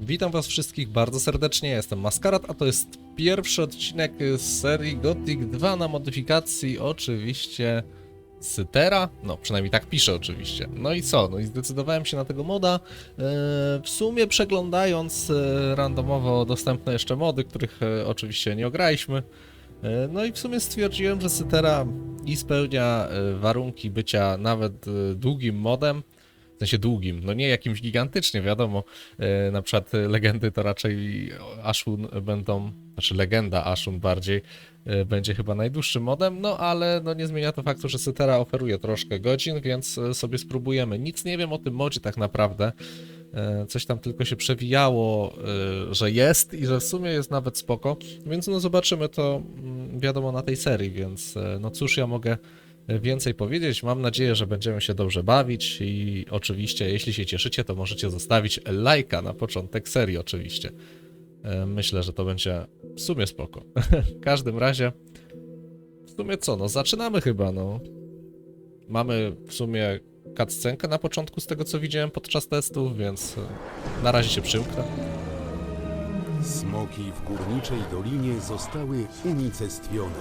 Witam was wszystkich bardzo serdecznie, ja jestem Maskarat, a to jest pierwszy odcinek serii Gothic 2 na modyfikacji oczywiście Cytera, no przynajmniej tak piszę oczywiście. No i co, no i zdecydowałem się na tego moda, e, w sumie przeglądając e, randomowo dostępne jeszcze mody, których e, oczywiście nie ograliśmy, No i w sumie stwierdziłem, że Cytera i spełnia warunki bycia nawet długim modem, w sensie długim, no nie jakimś gigantycznie, wiadomo, e, na przykład legendy to raczej Ashun będą, znaczy legenda Ashun bardziej, e, będzie chyba najdłuższym modem, no ale no nie zmienia to faktu, że Cytera oferuje troszkę godzin, więc e, sobie spróbujemy. Nic nie wiem o tym modzie tak naprawdę, Coś tam tylko się przewijało, że jest i że w sumie jest nawet spoko, więc no zobaczymy to mm, wiadomo na tej serii, więc no cóż ja mogę więcej powiedzieć. Mam nadzieję, że będziemy się dobrze bawić i oczywiście jeśli się cieszycie, to możecie zostawić lajka na początek serii oczywiście. E, Myślę, że to będzie w sumie spoko. w każdym razie w sumie co, no zaczynamy chyba, no. Mamy w sumie cutscenkę na początku z tego co widziałem podczas testów, więc e, na razie się przymknę. Smoki w górniczej dolinie zostały unicestwione.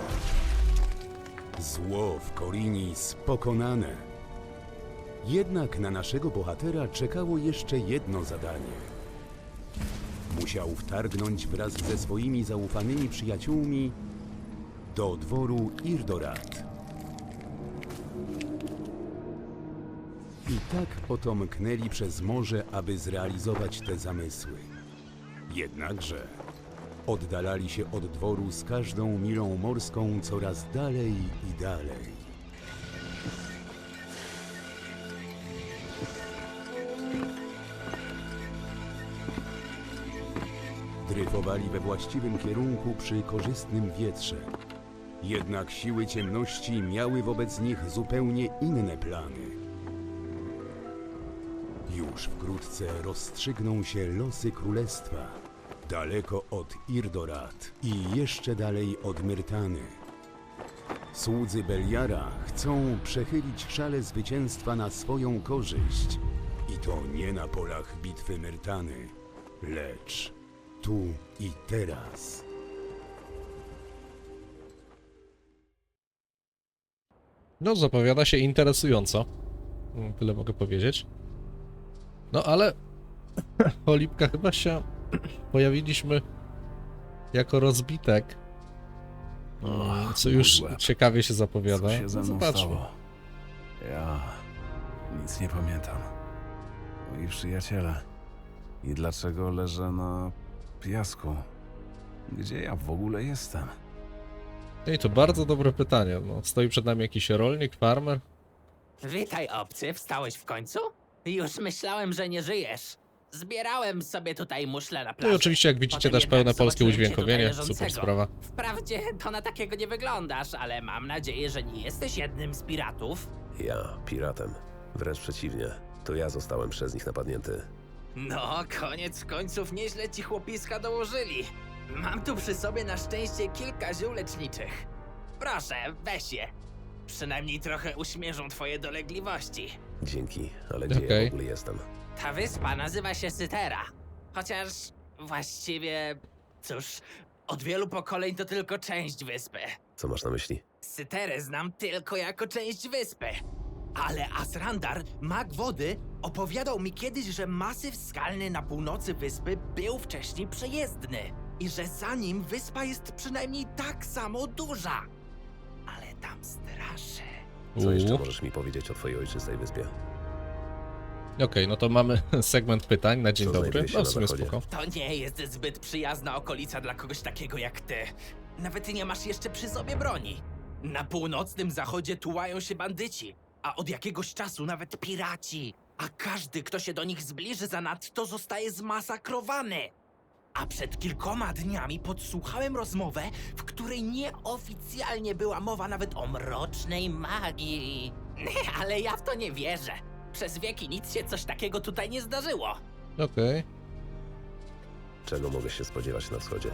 Zło w Korinis pokonane. Jednak na naszego bohatera czekało jeszcze jedno zadanie. Musiał wtargnąć wraz ze swoimi zaufanymi przyjaciółmi do dworu Irdorat. I tak oto mknęli przez morze, aby zrealizować te zamysły. Jednakże oddalali się od dworu z każdą milą morską coraz dalej i dalej. Dryfowali we właściwym kierunku przy korzystnym wietrze. Jednak siły ciemności miały wobec nich zupełnie inne plany. Już wkrótce rozstrzygną się losy królestwa, daleko od Irdorat i jeszcze dalej od Myrtany. Słudzy Beliara chcą przechylić szale zwycięstwa na swoją korzyść. I to nie na polach bitwy Myrtany, lecz tu i teraz. No, zapowiada się interesująco. Mm, Tyle mogę powiedzieć. No ale Olipka chyba się pojawiliśmy jako rozbitek. Mm, Co już ciekawie się zapowiada. Co się ze No, mną zobaczmy. stało? Ja nic nie pamiętam. Moi przyjaciele. I dlaczego leżę na piasku? Gdzie ja w ogóle jestem? Ej, to bardzo dobre pytanie. No, stoi przed nami jakiś rolnik, farmer. Witaj, obcy, wstałeś w końcu? Już myślałem, że nie żyjesz. Zbierałem sobie tutaj muszle na No plaży. i oczywiście, jak widzicie, Potem też jednak pełne polskie zobaczyłem cię udźwiękowienie. tutaj Super leżącego. sprawa. Wprawdzie to na takiego nie wyglądasz, ale mam nadzieję, że nie jesteś jednym z piratów. Ja, piratem. Wręcz przeciwnie. To ja zostałem przez nich napadnięty. No, koniec końców nieźle ci chłopiska dołożyli. Mam tu przy sobie na szczęście kilka ziół leczniczych. Proszę, weź je. Przynajmniej trochę uśmierzą twoje dolegliwości. Dzięki, ale gdzie Okej. ja w ogóle jestem? Ta wyspa nazywa się Sytera. Chociaż właściwie, cóż, od wielu pokoleń to tylko część wyspy. Co masz na myśli? Syterę znam tylko jako część wyspy. Ale Asrandar, mag wody, opowiadał mi kiedyś, że masyw skalny na północy wyspy był wcześniej przejezdny. I że za nim wyspa jest przynajmniej tak samo duża. Ale tam straszy. Co jeszcze Uuu. możesz mi powiedzieć o twojej ojczystej wyspie? Okej, no to mamy segment pytań na dzień Co dobry. znajduje się No w na sumie zachodzie? spoko. To nie jest zbyt przyjazna okolica dla kogoś takiego jak ty. Nawet nie masz jeszcze przy sobie broni. Na północnym zachodzie tułają się bandyci, a od jakiegoś czasu nawet piraci. A każdy, kto się do nich zbliży zanadto, zostaje zmasakrowany. A przed kilkoma dniami podsłuchałem rozmowę, w której nieoficjalnie była mowa nawet o mrocznej magii. Ale ja w to nie wierzę. Przez wieki nic się coś takiego tutaj nie zdarzyło. Okej. Czego mogę się spodziewać na wschodzie?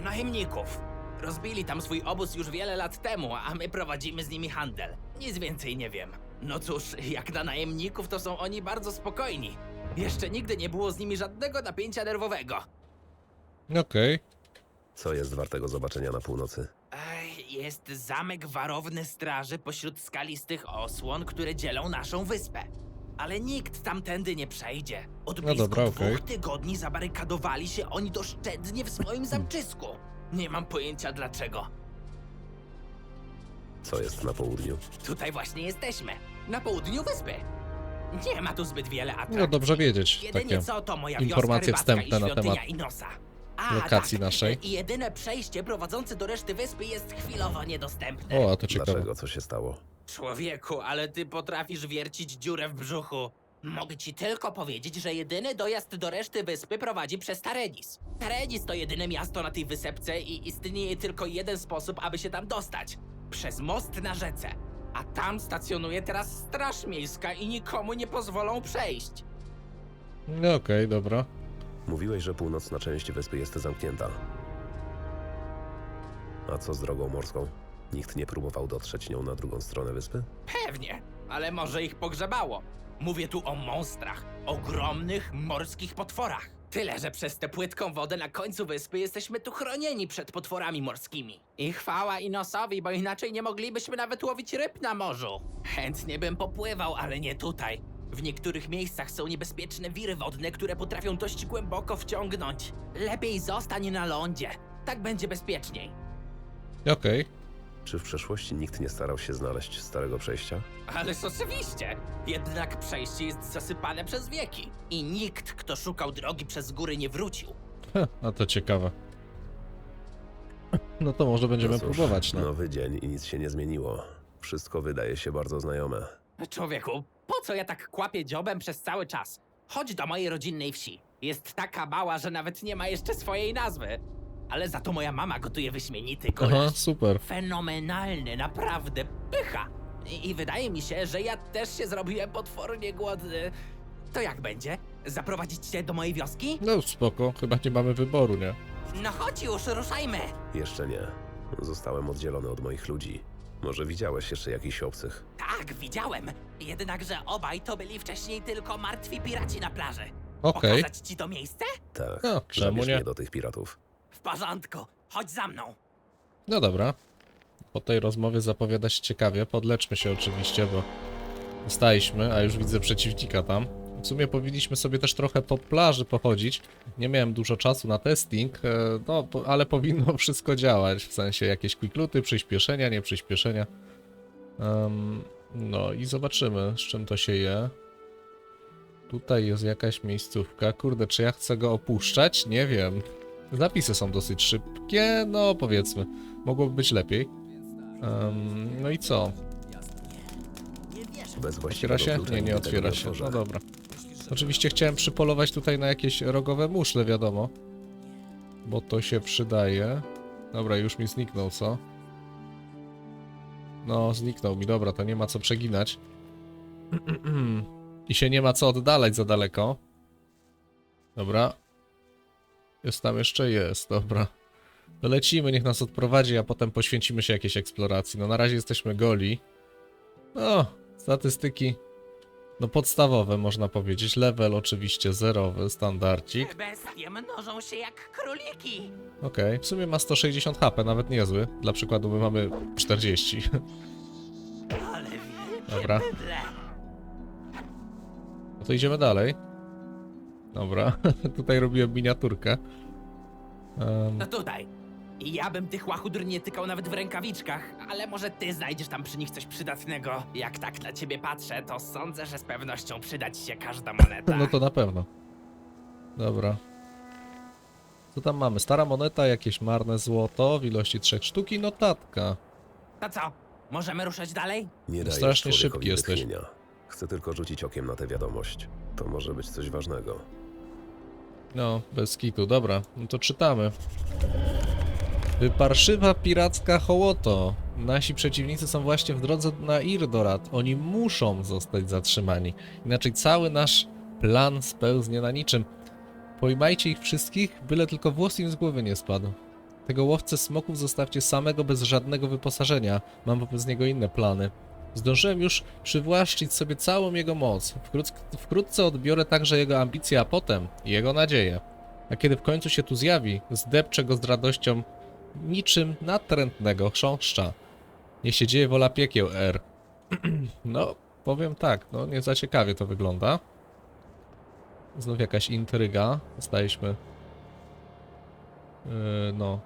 Najemników. Rozbili tam swój obóz już wiele lat temu, a my prowadzimy z nimi handel. Nic więcej nie wiem. No cóż, jak na najemników, to są oni bardzo spokojni. Jeszcze nigdy nie było z nimi żadnego napięcia nerwowego. Okej. Co jest wartego zobaczenia na północy? Jest zamek warowny straży pośród skalistych osłon, które dzielą naszą wyspę. Ale nikt tamtędy nie przejdzie. Od No blisko dobra, dwóch okej. tygodni zabarykadowali się oni doszczętnie w swoim zamczysku. Nie mam pojęcia dlaczego. Co jest na południu? Tutaj właśnie jesteśmy, na południu wyspy. Nie ma tu zbyt wiele atrakcji. No dobrze wiedzieć. Jedynie Takie. co to moja informacje rybacka wstępne i na świątynia temat Inosa. A, lokacji tak. naszej. I jedyne przejście prowadzące do reszty wyspy jest chwilowo niedostępne. O, a to ciekawe. Dlaczego? Co się stało? Człowieku, ale ty potrafisz wiercić dziurę w brzuchu. Mogę ci tylko powiedzieć, że jedyny dojazd do reszty wyspy prowadzi przez Tarenis. Tarenis to jedyne miasto na tej wysepce i istnieje tylko jeden sposób, aby się tam dostać. Przez most na rzece. A tam stacjonuje teraz straż miejska i nikomu nie pozwolą przejść. No okej, dobra. Mówiłeś, że północna część wyspy jest zamknięta. A co z drogą morską? Nikt nie próbował dotrzeć nią na drugą stronę wyspy? Pewnie, ale może ich pogrzebało. Mówię tu o monstrach, ogromnych morskich potworach. Tyle, że przez tę płytką wodę na końcu wyspy jesteśmy tu chronieni przed potworami morskimi. I chwała Inosowi, bo inaczej nie moglibyśmy nawet łowić ryb na morzu. Chętnie bym popływał, ale nie tutaj. W niektórych miejscach są niebezpieczne wiry wodne, które potrafią dość głęboko wciągnąć. Lepiej zostań na lądzie. Tak będzie bezpieczniej. Okej. Czy w przeszłości nikt nie starał się znaleźć starego przejścia? Ależ oczywiście! Jednak przejście jest zasypane przez wieki. I nikt, kto szukał drogi przez góry, nie wrócił. Heh, A to ciekawe. No to może będziemy No cóż, próbować, no. Nowy dzień i nic się nie zmieniło. Wszystko wydaje się bardzo znajome. Człowieku, po co ja tak kłapię dziobem przez cały czas? Chodź do mojej rodzinnej wsi. Jest taka mała, że nawet nie ma jeszcze swojej nazwy. Ale za to moja mama gotuje wyśmienity Aha, gulasz. super. Fenomenalny, naprawdę pycha. I, I wydaje mi się, że ja też się zrobiłem potwornie głodny. To jak będzie? Zaprowadzić cię do mojej wioski? No spoko, chyba nie mamy wyboru, nie? No chodź już, ruszajmy! Jeszcze nie. Zostałem oddzielony od moich ludzi. Może widziałeś jeszcze jakichś obcych? Tak, widziałem. Jednakże obaj to byli wcześniej tylko martwi piraci na plaży. Okej. Pokazać ci to miejsce? Tak. No, czemu Zabierz nie? mnie do tych piratów. W porządku. Chodź za mną. No dobra. Po tej rozmowie zapowiada się ciekawie. Podleczmy się oczywiście, bo dostaliśmy, a już widzę przeciwnika tam. W sumie powinniśmy sobie też trochę po plaży pochodzić. Nie miałem dużo czasu na testing, e, no, ale powinno wszystko działać. W sensie jakieś quickluty, przyspieszenia, nie przyspieszenia. Em, no i zobaczymy, z czym to się je. Tutaj jest jakaś miejscówka. Kurde, czy ja chcę go opuszczać? Nie wiem. Zapisy są dosyć szybkie, no powiedzmy. Mogłoby być lepiej. Em, no i co? Bez Otwiera się? Nie, nie otwiera się. No dobra. Oczywiście chciałem przypolować tutaj na jakieś rogowe muszle, wiadomo. Bo to się przydaje. Dobra, już mi zniknął, co? No, zniknął mi, dobra, to nie ma co przeginać. I się nie ma co oddalać za daleko. Dobra. Jest tam jeszcze? Jest, dobra. To lecimy, niech nas odprowadzi, a potem poświęcimy się jakiejś eksploracji. No na razie jesteśmy goli. No, statystyki. No podstawowe można powiedzieć. Level oczywiście zerowy, standardzik. Te bestie mnożą się jak króliki. Okej, w sumie ma 160 HP, nawet niezły. Dla przykładu my mamy 40. Ale wielkie Dobra. bydle. No to idziemy dalej. Dobra, tutaj robiłem miniaturkę. Em, No tutaj. I ja bym tych łachudr nie tykał nawet w rękawiczkach, ale może ty znajdziesz tam przy nich coś przydatnego. Jak tak na ciebie patrzę, to sądzę, że z pewnością przydać się każda moneta. no to na pewno. Dobra. Co tam mamy? Stara moneta, jakieś marne złoto w ilości trzech sztuk i notatka. To co? Możemy ruszać dalej? Nie No dajesz strasznie człowiekowi szybki jesteś. wytchnienia. Chcę tylko rzucić okiem na tę wiadomość. To może być coś ważnego. No, bez kitu, dobra, no to czytamy. Parszywa piracka hołoto. Nasi przeciwnicy są właśnie w drodze na Irdorat. Oni muszą zostać zatrzymani. Inaczej cały nasz plan spełznie na niczym. Pojmajcie ich wszystkich, byle tylko włos im z głowy nie spadł. Tego łowcę smoków zostawcie samego bez żadnego wyposażenia. Mam wobec niego inne plany. Zdążyłem już przywłaszczyć sobie całą jego moc. Wkrótce, wkrótce odbiorę także jego ambicje, a potem jego nadzieję. A kiedy w końcu się tu zjawi, zdepczę go z radością niczym natrętnego chrząszcza. Niech się dzieje wola piekieł, R. no, powiem tak, no nie za ciekawie to wygląda. Znów jakaś intryga. Zostaliśmy. Yy, no.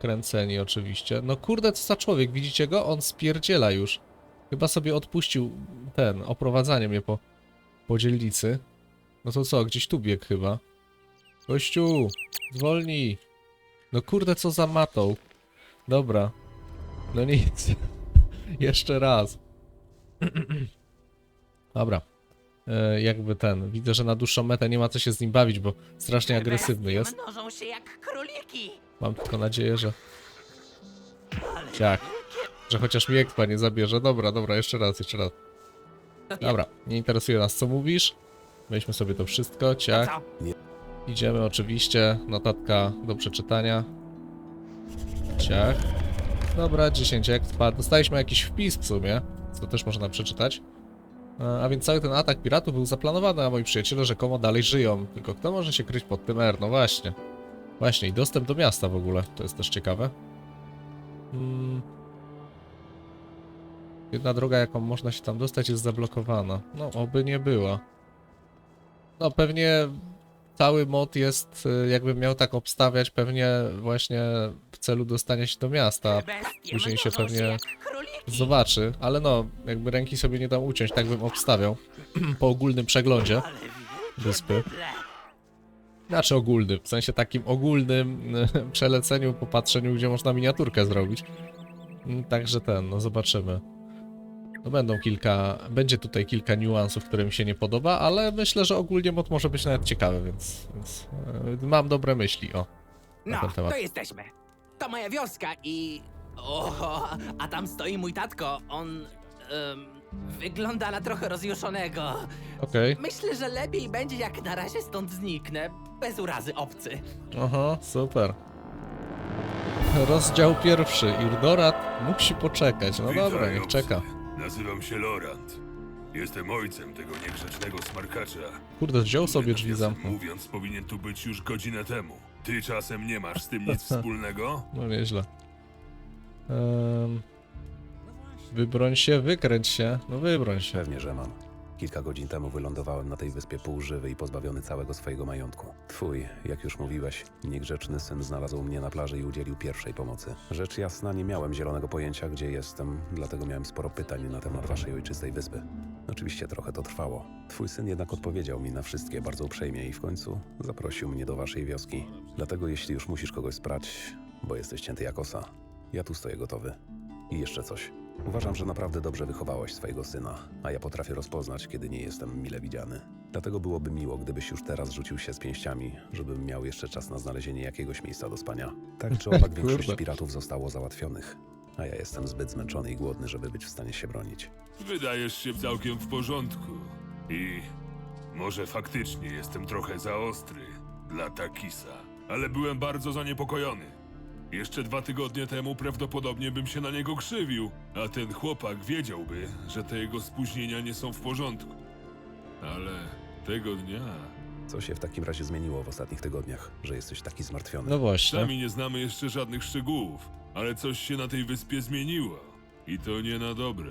Kręceni oczywiście. No kurde, co za człowiek, widzicie go? On spierdziela już. Chyba sobie odpuścił ten, oprowadzanie mnie po, po dzielnicy. No to co, gdzieś tu biegł chyba. Kościół, zwolnij. No kurde, co za matą. Dobra. No nic. Jeszcze raz. Dobra. E, jakby ten. Widzę, że na dłuższą metę nie ma co się z nim bawić, bo strasznie agresywny jest. mnożą się jak króliki. Mam tylko nadzieję, że. Ciak. Że chociaż mi ekpa nie zabierze. Dobra, dobra, jeszcze raz, jeszcze raz. Dobra, nie interesuje nas co mówisz. Weźmy sobie to wszystko, ciak. Co? Idziemy oczywiście. Notatka do przeczytania. Ciach. Dobra, 10 expa. Dostaliśmy jakiś wpis w sumie, co też można przeczytać. E, A więc cały ten atak piratów był zaplanowany, a moi przyjaciele rzekomo dalej żyją. Tylko kto może się kryć pod tym R? No właśnie. Właśnie, i dostęp do miasta w ogóle. To jest też ciekawe. Hmm. Jedna droga, jaką można się tam dostać, jest zablokowana. No, oby nie była. No, pewnie cały mod jest, y, jakbym miał tak obstawiać, pewnie właśnie w celu dostania się do miasta. Później się pewnie. Zobaczy, ale no, jakby ręki sobie nie dam uciąć, tak bym obstawiał. po ogólnym przeglądzie wyspy. Znaczy ogólnym, w sensie takim ogólnym przeleceniu, popatrzeniu, gdzie można miniaturkę zrobić. Mm, Także ten, no zobaczymy. No będą kilka, będzie tutaj kilka niuansów, które mi się nie podoba, ale myślę, że ogólnie mod może być nawet ciekawy, więc, więc e, mam dobre myśli, o. na No, ten temat. to jesteśmy. To moja wioska i... O, a tam stoi mój tatko. On... em, wygląda na trochę rozjuszonego. Okej, Myślę, że lepiej będzie, jak na razie stąd zniknę. Bez urazy, obcy. aha, super. Rozdział pierwszy, Irdorat musi poczekać, no dobra, niech czeka. Nazywam się Lorant. Jestem ojcem tego niegrzecznego smarkacza. Kurde, wziął sobie drzwi nawiasem zamknął. mówiąc, powinien tu być już godzinę temu. Ty czasem nie masz z tym nic wspólnego? No nieźle. Um, wybroń się, wykręć się. No wybroń się. Pewnie, że mam. Kilka godzin temu wylądowałem na tej wyspie półżywy i pozbawiony całego swojego majątku. Twój, jak już mówiłeś, niegrzeczny syn znalazł mnie na plaży i udzielił pierwszej pomocy. Rzecz jasna, nie miałem zielonego pojęcia, gdzie jestem, dlatego miałem sporo pytań na temat waszej ojczystej wyspy. Oczywiście trochę to trwało. Twój syn jednak odpowiedział mi na wszystkie bardzo uprzejmie i w końcu zaprosił mnie do waszej wioski. Dlatego jeśli już musisz kogoś sprać, bo jesteś cięty jak osa, ja tu stoję gotowy. I jeszcze coś. Uważam, że naprawdę dobrze wychowałeś swojego syna, a ja potrafię rozpoznać, kiedy nie jestem mile widziany. Dlatego byłoby miło, gdybyś już teraz rzucił się z pięściami, żebym miał jeszcze czas na znalezienie jakiegoś miejsca do spania. Tak czy owak większość piratów zostało załatwionych, a ja jestem zbyt zmęczony i głodny, żeby być w stanie się bronić. Wydajesz się całkiem w porządku. I może faktycznie jestem trochę za ostry dla Takisa, ale byłem bardzo zaniepokojony. Jeszcze dwa tygodnie temu prawdopodobnie bym się na niego krzywił, a ten chłopak wiedziałby, że te jego spóźnienia nie są w porządku. Ale tego dnia Co się w takim razie zmieniło w ostatnich tygodniach, że jesteś taki zmartwiony? No właśnie. Sami nie znamy jeszcze żadnych szczegółów, ale coś się na tej wyspie zmieniło. I to nie na dobre.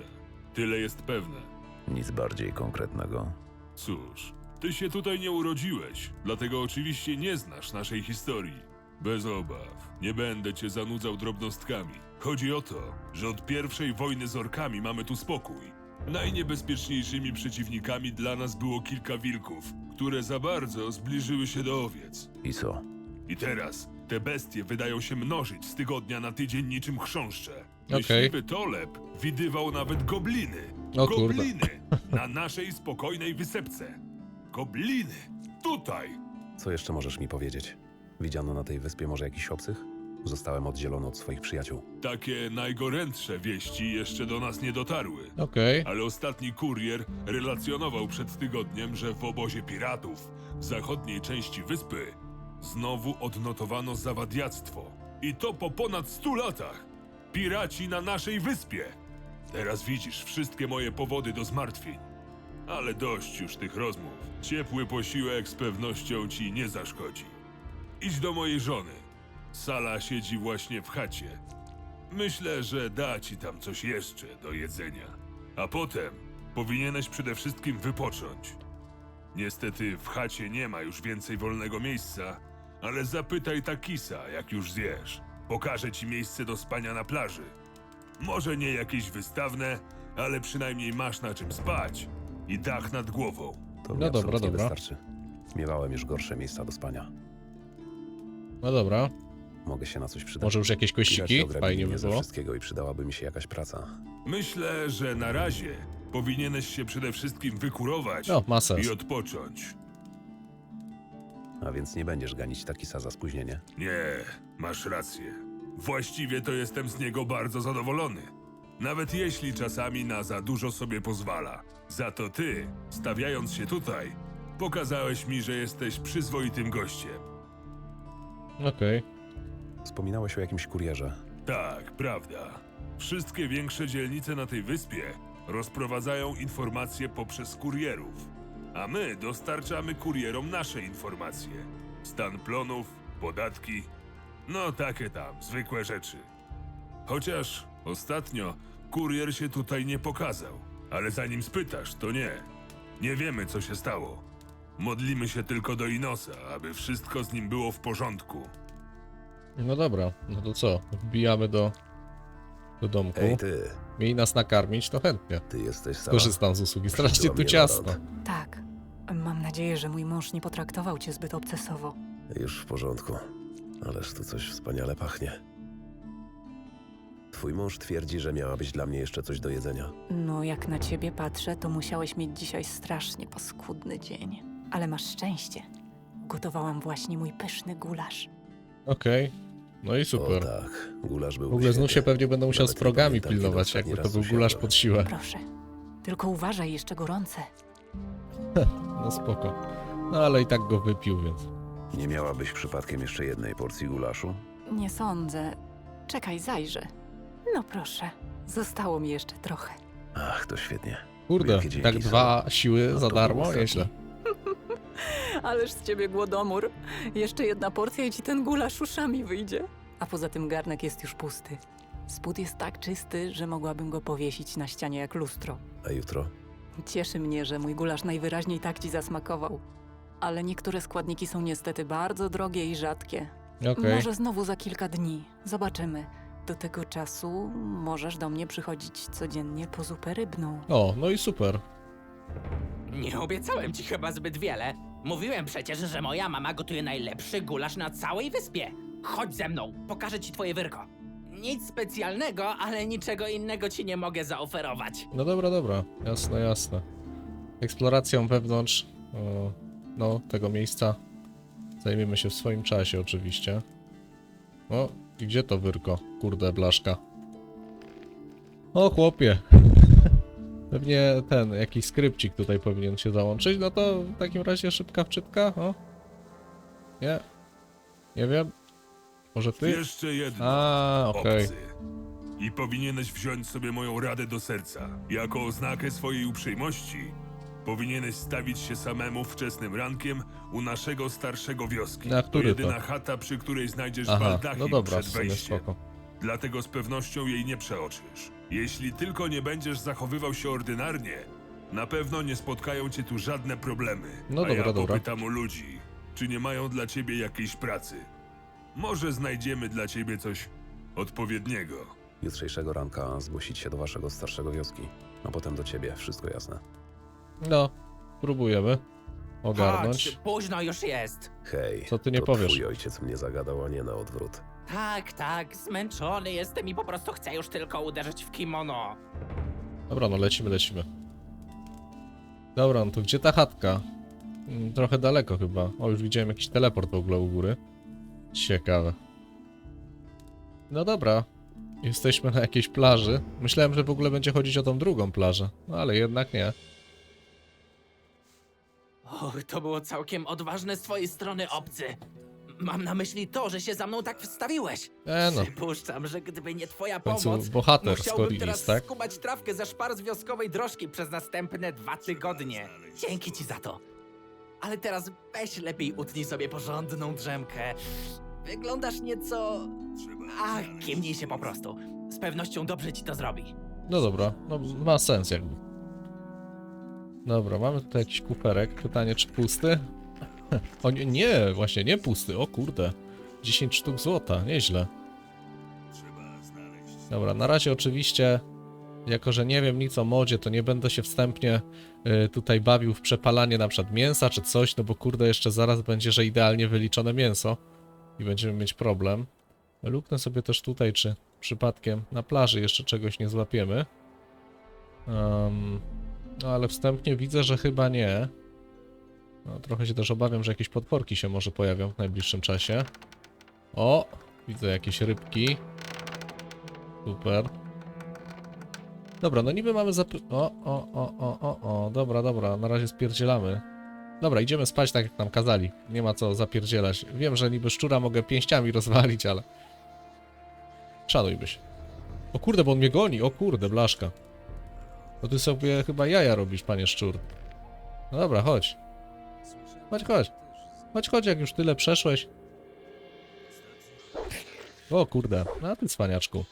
Tyle jest pewne. Nic bardziej konkretnego. Cóż, ty się tutaj nie urodziłeś, dlatego oczywiście nie znasz naszej historii. Bez obaw, nie będę cię zanudzał drobnostkami. Chodzi o to, że od pierwszej wojny z orkami mamy tu spokój. Najniebezpieczniejszymi przeciwnikami dla nas było kilka wilków, które za bardzo zbliżyły się do owiec. I co? I teraz te bestie wydają się mnożyć z tygodnia na tydzień niczym chrząszcze. Okej. Myśliwy Toleb widywał nawet gobliny. O kurde. gobliny na naszej spokojnej wysepce. Gobliny tutaj. Co jeszcze możesz mi powiedzieć? Widziano na tej wyspie może jakiś obcych? Zostałem oddzielony od swoich przyjaciół. Takie najgorętsze wieści jeszcze do nas nie dotarły. Okej. Ale ostatni kurier relacjonował przed tygodniem, że w obozie piratów w zachodniej części wyspy znowu odnotowano zawadiactwo. I to po ponad stu latach. Piraci na naszej wyspie. Teraz widzisz wszystkie moje powody do zmartwień. Ale dość już tych rozmów. Ciepły posiłek z pewnością ci nie zaszkodzi. Idź do mojej żony. Sala siedzi właśnie w chacie. Myślę, że da ci tam coś jeszcze do jedzenia. A potem powinieneś przede wszystkim wypocząć. Niestety w chacie nie ma już więcej wolnego miejsca, ale zapytaj Takisa, jak już zjesz. Pokażę ci miejsce do spania na plaży. Może nie jakieś wystawne, ale przynajmniej masz na czym spać i dach nad głową. To mi No dobra, absolutnie dobra. wystarczy. Miewałem już gorsze miejsca do spania. No dobra. Mogę się na coś przydać. Może już jakieś Piraci kościki? ograbili Fajnie mnie by ze było. wszystkiego i przydałaby mi się jakaś praca. Myślę, że na razie powinieneś się przede wszystkim wykurować No, ma sens. i odpocząć. A więc nie będziesz ganić Takisa za spóźnienie. Nie, masz rację. Właściwie to jestem z niego bardzo zadowolony. Nawet jeśli czasami na za dużo sobie pozwala. Za to ty, stawiając się tutaj, pokazałeś mi, że jesteś przyzwoitym gościem. Okej. Wspominałeś o jakimś kurierze. Tak, prawda. Wszystkie większe dzielnice na tej wyspie rozprowadzają informacje poprzez kurierów, a my dostarczamy kurierom nasze informacje. Stan plonów, podatki, no takie tam, zwykłe rzeczy. Chociaż ostatnio kurier się tutaj nie pokazał, ale zanim spytasz, to nie. Nie wiemy, co się stało. Modlimy się tylko do Inosa, aby wszystko z nim było w porządku. No dobra, no to co? Wbijamy do, do domku. Ej ty, Miej nas nakarmić, to chętnie. ty jesteś sama. Korzystam z usługi. Strasznie Przybyła tu mnie ciasno. Tak. Mam nadzieję, że mój mąż nie potraktował cię zbyt obcesowo. Już w porządku. Ależ tu coś wspaniale pachnie. Twój mąż twierdzi, że miałabyś dla mnie jeszcze coś do jedzenia. No, jak na ciebie patrzę, to musiałeś mieć dzisiaj strasznie paskudny dzień. Ale masz szczęście. Gotowałam właśnie mój pyszny gulasz. Okej. No i O super. tak, gulasz był W ogóle znów się świetny. pewnie będę musiał Nawet z nie progami pamiętam, kiedy pilnować, ostatni jakby to raz był gulasz pod siłę. Proszę. Tylko uważaj, jeszcze gorące. No spoko. No ale i tak go wypił, więc... Nie miałabyś przypadkiem jeszcze jednej porcji gulaszu? Nie sądzę. Czekaj, zajrzę. No proszę. Zostało mi jeszcze trochę. Ach, to świetnie. Kurde, Wielkie dzięki, tak dwa siły No za darmo? Nieźle. Ależ z ciebie głodomór. Jeszcze jedna porcja i ci ten gulasz uszami wyjdzie. A poza tym garnek jest już pusty. Spód jest tak czysty, że mogłabym go powiesić na ścianie jak lustro. A jutro? Cieszy mnie, że mój gulasz najwyraźniej tak ci zasmakował. Ale niektóre składniki są niestety bardzo drogie i rzadkie. Okej. Może znowu za kilka dni. Zobaczymy. Do tego czasu możesz do mnie przychodzić codziennie po zupę rybną. O, no i super. Nie obiecałem ci chyba zbyt wiele. Mówiłem przecież, że moja mama gotuje najlepszy gulasz na całej wyspie. Chodź ze mną, pokażę ci twoje wyrko. Nic specjalnego, ale niczego innego ci nie mogę zaoferować. No dobra, dobra. Jasne, jasne. Eksploracją wewnątrz o, no, tego miejsca zajmiemy się w swoim czasie oczywiście. O, gdzie to wyrko? Kurde, blaszka. O, chłopie. Pewnie ten, jakiś skrypcik tutaj powinien się załączyć. No to w takim razie szybka wczytka, o. Nie. Nie wiem. Może ty? Jeszcze jedno. A, okej. obcy. I powinieneś wziąć sobie moją radę do serca. Jako oznakę swojej uprzejmości powinieneś stawić się samemu wczesnym rankiem u naszego starszego wioski. Na który to jedyna chata, przy której znajdziesz Aha, baldachin no dobra, w przed sumie wejściem. spoko. Dlatego z pewnością jej nie przeoczysz. Jeśli tylko nie będziesz zachowywał się ordynarnie, na pewno nie spotkają cię tu żadne problemy. No A dobra, ja dobra. popytam u ludzi, czy nie mają dla ciebie jakiejś pracy. Może znajdziemy dla ciebie coś odpowiedniego. Jutrzejszego ranka zgłosić się do waszego starszego wioski. A potem do ciebie, wszystko jasne. No, próbujemy ogarnąć. Chodź, późno już jest. Hej, Co ty nie to powiesz? twój ojciec mnie zagadał, a nie na odwrót. Tak, tak, zmęczony jestem i po prostu chcę już tylko uderzyć w kimono. Dobra, no lecimy, lecimy. Dobra, no to gdzie ta chatka? Mm, Trochę daleko chyba. O, już widziałem jakiś teleport w ogóle u góry. Ciekawe. No dobra. Jesteśmy na jakiejś plaży. Myślałem, że w ogóle będzie chodzić o tą drugą plażę. No ale jednak nie. Och, to było całkiem odważne z twojej strony, obcy. Mam na myśli to, że się za mną tak wstawiłeś. E no, Przypuszczam, że gdyby nie twoja końcu pomoc, bohater musiałbym teraz tak? skubać trawkę ze szpar z wioskowej drożki przez następne dwa tygodnie. Dzięki ci za to. Ale teraz weź lepiej utnij sobie porządną drzemkę. Wyglądasz nieco... A, kiemnij się po prostu. Z pewnością dobrze ci to zrobi. No dobra, no ma sens jakby. Dobra, mamy tutaj jakiś kuferek. Pytanie, czy pusty? O nie, nie, właśnie nie pusty, o kurde. 10 sztuk złota, nieźle. Dobra, na razie oczywiście, jako że nie wiem nic o modzie, to nie będę się wstępnie y, tutaj bawił w przepalanie na przykład mięsa czy coś, no bo kurde, jeszcze zaraz będzie, że idealnie wyliczone mięso i będziemy mieć problem. Luknę sobie też tutaj, czy przypadkiem na plaży jeszcze czegoś nie złapiemy. Em, no ale wstępnie widzę, że chyba nie. No, trochę się też obawiam, że jakieś podporki się może pojawią w najbliższym czasie. O! Widzę jakieś rybki. Super. Dobra, no niby mamy zap... O, o, o, o, o, o, dobra, dobra, na razie spierdzielamy. Dobra, idziemy spać tak jak nam kazali. Nie ma co zapierdzielać. Wiem, że niby szczura mogę pięściami rozwalić, ale... Szanujmy się. O kurde, bo on mnie goni, o kurde, blaszka. No ty sobie chyba jaja robisz, panie szczur. No dobra, chodź. Chodź, chodź. Chodź, chodź, jak już tyle przeszłeś. O kurde, no ty cwaniaczku.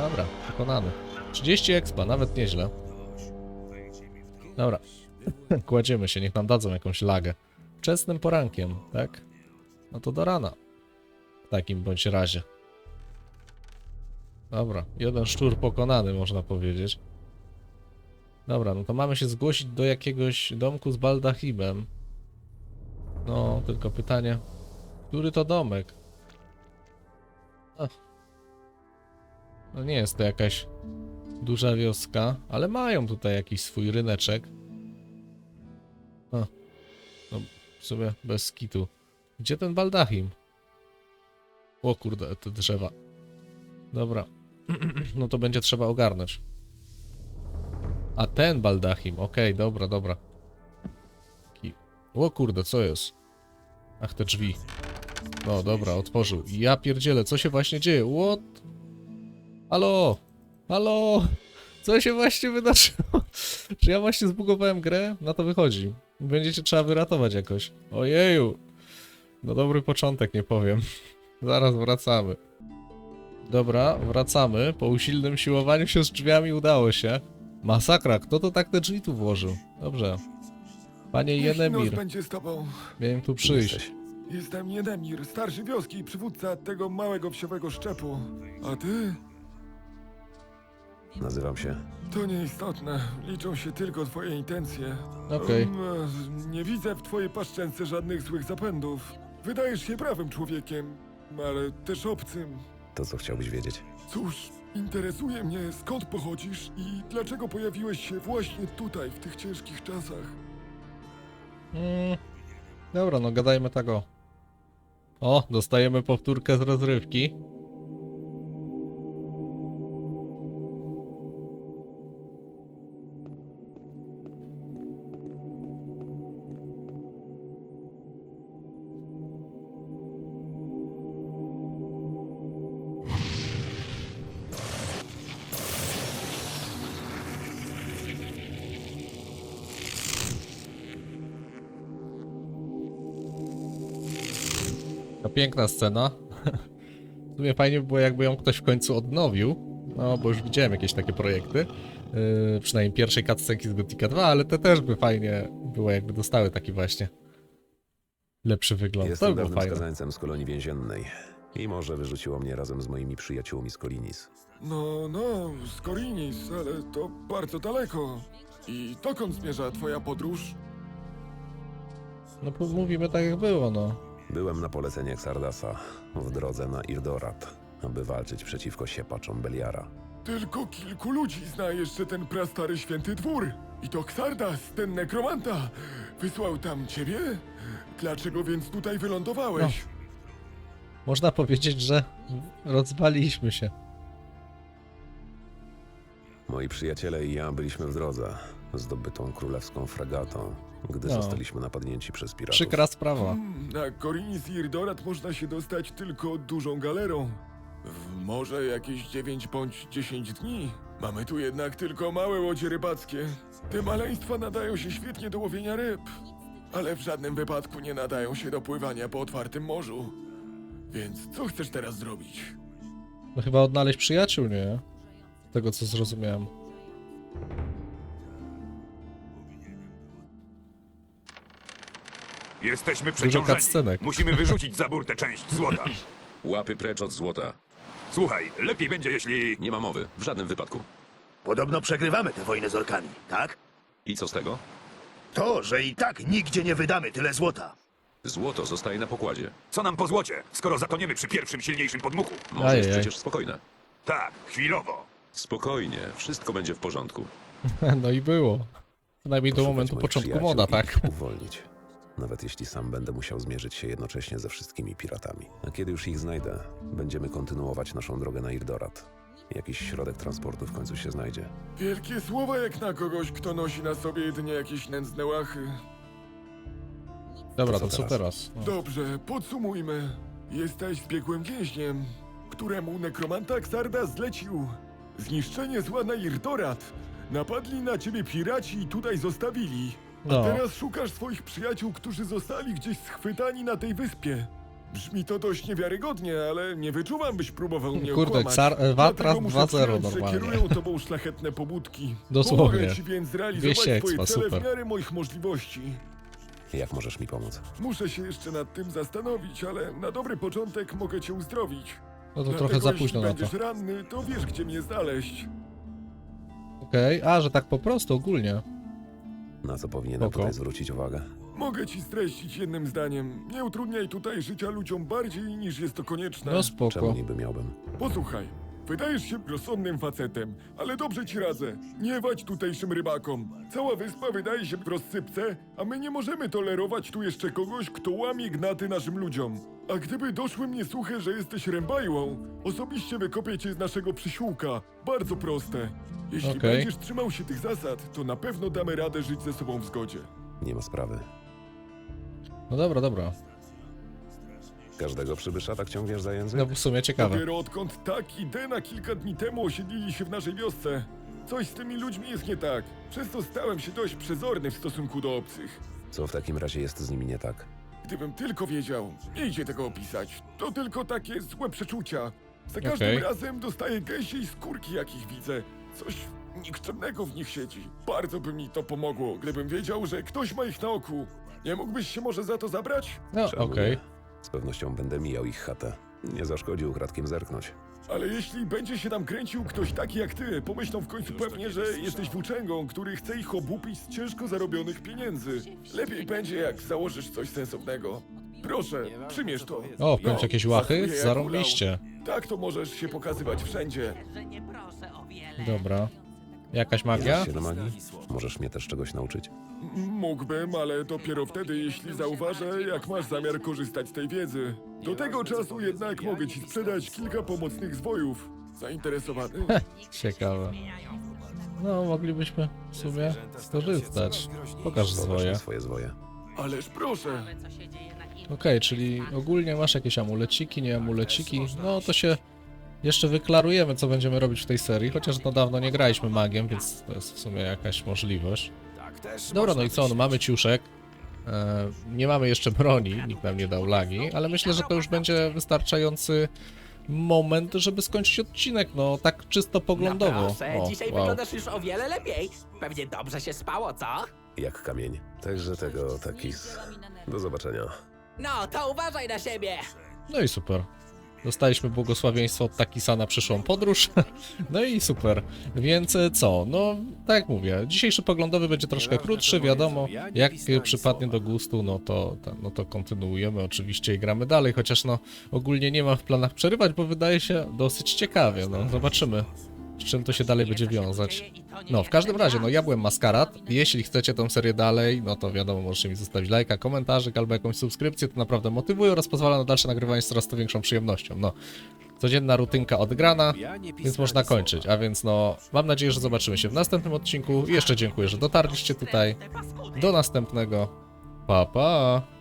Dobra, pokonany. 30 expa, nawet nieźle. Dobra. Kładziemy się, niech nam dadzą jakąś lagę. Wczesnym porankiem, tak? No to do rana. W takim bądź razie. Dobra, jeden szczur pokonany, można powiedzieć. Dobra, no to mamy się zgłosić do jakiegoś domku z baldachimem. No, tylko pytanie, który to domek? Ach. No nie jest to jakaś duża wioska, ale mają tutaj jakiś swój ryneczek. A, no w sumie bez kitu. Gdzie ten baldachim? O kurde, te drzewa. Dobra. No to będzie trzeba ogarnąć. A ten baldachim, okej, dobra, dobra. Ki- O kurde, co jest? Ach, te drzwi. No dobra, otworzył. Ja pierdzielę, co się właśnie dzieje? What? Halo? Halo? Co się właśnie wydarzyło? Czy ja właśnie zbugowałem grę? Na to wychodzi. Będziecie trzeba wyratować jakoś. Ojeju. No dobry początek, nie powiem. Zaraz wracamy. Dobra, wracamy. Po usilnym siłowaniu się z drzwiami udało się. Masakra, kto to tak te drzwi tu włożył? Dobrze. Panie Niech Jenemir, będzie z tobą. miałem tu przyjść. Jestem Jedemir, starszy wioski i przywódca tego małego wsiowego szczepu. A ty? Nazywam się. To nieistotne. Liczą się tylko twoje intencje. Okej. E, nie widzę w twojej paszczence żadnych złych zapędów. Wydajesz się prawym człowiekiem, ale też obcym. To, co chciałbyś wiedzieć. Cóż, interesuje mnie skąd pochodzisz i dlaczego pojawiłeś się właśnie tutaj w tych ciężkich czasach. Mm, dobra, no gadajmy tak o. O, dostajemy powtórkę z rozrywki. Piękna scena. W sumie fajnie by było, jakby ją ktoś w końcu odnowił. No, bo już widziałem jakieś takie projekty. Yy, przynajmniej pierwszej cutscenki z Gothica 2, ale te też by fajnie było, jakby dostały taki właśnie lepszy wygląd. to Jestem by było fajne. skazańcem z kolonii więziennej. I może wyrzuciło mnie razem z moimi przyjaciółmi z Kolinis. No, no, z Korinis, ale to bardzo daleko. I dokąd zmierza twoja podróż? No, bo mówimy tak jak było, no. Byłem na polecenie Xardasa w drodze na Irdorat, aby walczyć przeciwko siepaczom Beliara. Tylko kilku ludzi zna jeszcze ten prastary święty dwór. I to Xardas, ten nekromanta, wysłał tam ciebie? Dlaczego więc tutaj wylądowałeś? Można powiedzieć, że rozwaliśmy się. Moi przyjaciele i ja byliśmy w drodze, zdobytą królewską fregatą. Gdy No. zostaliśmy napadnięci przez piratów. Przykra sprawa. Mm, Na Korinis i Irdorat można się dostać tylko dużą galerą. W morze jakieś 9 bądź 10 dni. Mamy tu jednak tylko małe łodzie rybackie. Te maleństwa nadają się świetnie do łowienia ryb, ale w żadnym wypadku nie nadają się do pływania po otwartym morzu. Więc co chcesz teraz zrobić? No chyba odnaleźć przyjaciół, nie? Z tego co zrozumiałem. Jesteśmy przeciążeni. cutscenek. Musimy wyrzucić za burtę część złota. Łapy precz od złota. Słuchaj, lepiej będzie, jeśli... Nie ma mowy, w żadnym wypadku. Podobno przegrywamy tę wojnę z orkami, tak? I co z tego? To, że i tak nigdzie nie wydamy tyle złota. Złoto zostaje na pokładzie. Co nam po złocie, skoro zatoniemy przy pierwszym silniejszym podmuchu? Może jest Ajajaj. przecież spokojne. Tak, chwilowo. Spokojnie, wszystko będzie w porządku. No i było. Przynajmniej do momentu początku moda, tak? uwolnić. Nawet jeśli sam będę musiał zmierzyć się jednocześnie ze wszystkimi piratami. A kiedy już ich znajdę, będziemy kontynuować naszą drogę na Irdorat. Jakiś środek transportu w końcu się znajdzie. Wielkie słowa jak na kogoś, kto nosi na sobie jedynie jakieś nędzne łachy. Dobra, To to co co teraz? No. Dobrze, podsumujmy. Jesteś zbiegłym więźniem, któremu nekromanta Xarda zlecił zniszczenie zła na Irdorat. Napadli na ciebie piraci i tutaj zostawili. A No. teraz szukasz swoich przyjaciół, którzy zostali gdzieś schwytani na tej wyspie. Brzmi to dość niewiarygodnie, ale nie wyczuwam, byś próbował mnie Kurde, okłamać. Xar- e, Watras Dlatego muszę 2.0 przyjąć, że normalnie. kierują tobą szlachetne pobudki. Dosłownie. Pomogę ci więc zrealizować Wieście twoje Expa, cele super. w miarę moich możliwości. Jak możesz mi pomóc? Muszę się jeszcze nad tym zastanowić, ale na dobry początek mogę cię uzdrowić. No to Dlatego, trochę za jeśli późno na to. będziesz ranny, to wiesz, gdzie mnie znaleźć. Okej, a że tak po prostu, ogólnie. Na co powinienem Spoko. tutaj zwrócić uwagę? Mogę ci streścić jednym zdaniem. Nie utrudniaj tutaj życia ludziom bardziej niż jest to konieczne. No Czemu spoko. niby miałbym? Posłuchaj, wydajesz się rozsądnym facetem, ale dobrze ci radzę. Nie wać tutejszym rybakom. Cała wyspa wydaje się w rozsypce, a my nie możemy tolerować tu jeszcze kogoś, kto łamie gnaty naszym ludziom. A gdyby doszły mnie słuchy, że jesteś rębajłą, osobiście wykopię cię z naszego przysiłka. Bardzo proste. Jeśli Okej. będziesz trzymał się tych zasad, to na pewno damy radę żyć ze sobą w zgodzie. Nie ma sprawy. No dobra, dobra. Każdego przybysza tak ciągniesz za język? No w sumie ciekawe. Dopiero odkąd tak i Dena kilka dni temu osiedlili się w naszej wiosce. Coś z tymi ludźmi jest nie tak. Przez to stałem się dość przezorny w stosunku do obcych. Co w takim razie jest z nimi nie tak? Gdybym tylko wiedział, nie idzie tego opisać. To tylko takie złe przeczucia. Za każdym Okej. razem dostaję gęsiej skórki, jakich widzę. Coś nikczemnego w nich siedzi. Bardzo by mi to pomogło, gdybym wiedział, że ktoś ma ich na oku. Nie mógłbyś się może za to zabrać? No Czemu okej. nie? Z pewnością będę mijał ich chatę. Nie zaszkodzi ukradkiem zerknąć. Ale jeśli będzie się tam kręcił ktoś taki jak ty, pomyślą w końcu pewnie, że jesteś włóczęgą, który chce ich obupić z ciężko zarobionych pieniędzy. Lepiej będzie, jak założysz coś sensownego. Proszę, przymierz to. O, w końcu jakieś łachy? zachuję jak Zarąbiście. ulał. Tak to możesz się pokazywać wszędzie. Dobra. Jakaś magia? Się na magii? Możesz mnie też czegoś nauczyć? Mógłbym, ale dopiero wtedy, jeśli zauważę, jak masz zamiar korzystać z tej wiedzy. Do tego czasu jednak mogę ci sprzedać kilka pomocnych zwojów. Zainteresowany? Ciekawe. No, moglibyśmy w sumie skorzystać. Pokaż zwoje. swoje zwoje. Ależ proszę. Okej, czyli ogólnie masz jakieś amuleciki, nie amuleciki. No to się jeszcze wyklarujemy, co będziemy robić w tej serii, chociaż no dawno nie graliśmy magiem, więc to jest w sumie jakaś możliwość. Dobra, no i co, no mamy ciuszek. E, nie mamy jeszcze broni, nikt nam nie dał lagi, ale myślę, że to już będzie wystarczający moment, żeby skończyć odcinek, no tak czysto poglądowo. No proszę, O, dzisiaj wow. wyglądasz już o wiele lepiej. Pewnie dobrze się spało, co? Jak kamień. Także tego takis. Do zobaczenia. No, to uważaj na siebie! No i super. Dostaliśmy błogosławieństwo od Takisa na przyszłą podróż. No i super. Więc e, co? No, tak jak mówię, dzisiejszy poglądowy będzie troszkę krótszy, wiadomo. Jak przypadnie do gustu, no to, to- no to kontynuujemy oczywiście i gramy dalej, chociaż no ogólnie nie mam w planach przerywać, bo wydaje się dosyć ciekawie. No, zobaczymy. Z czym to się dalej będzie wiązać. No, w każdym razie, no ja byłem Maskarat. Jeśli chcecie tą serię dalej, no to wiadomo, możecie mi zostawić lajka, komentarzyk albo jakąś subskrypcję, to naprawdę motywuje oraz pozwala na dalsze nagrywanie z coraz to większą przyjemnością. No, Codzienna rutynka odgrana, więc można kończyć. A więc no, mam nadzieję, że zobaczymy się w następnym odcinku. Jeszcze dziękuję, że dotarliście tutaj. Do następnego. Pa, pa!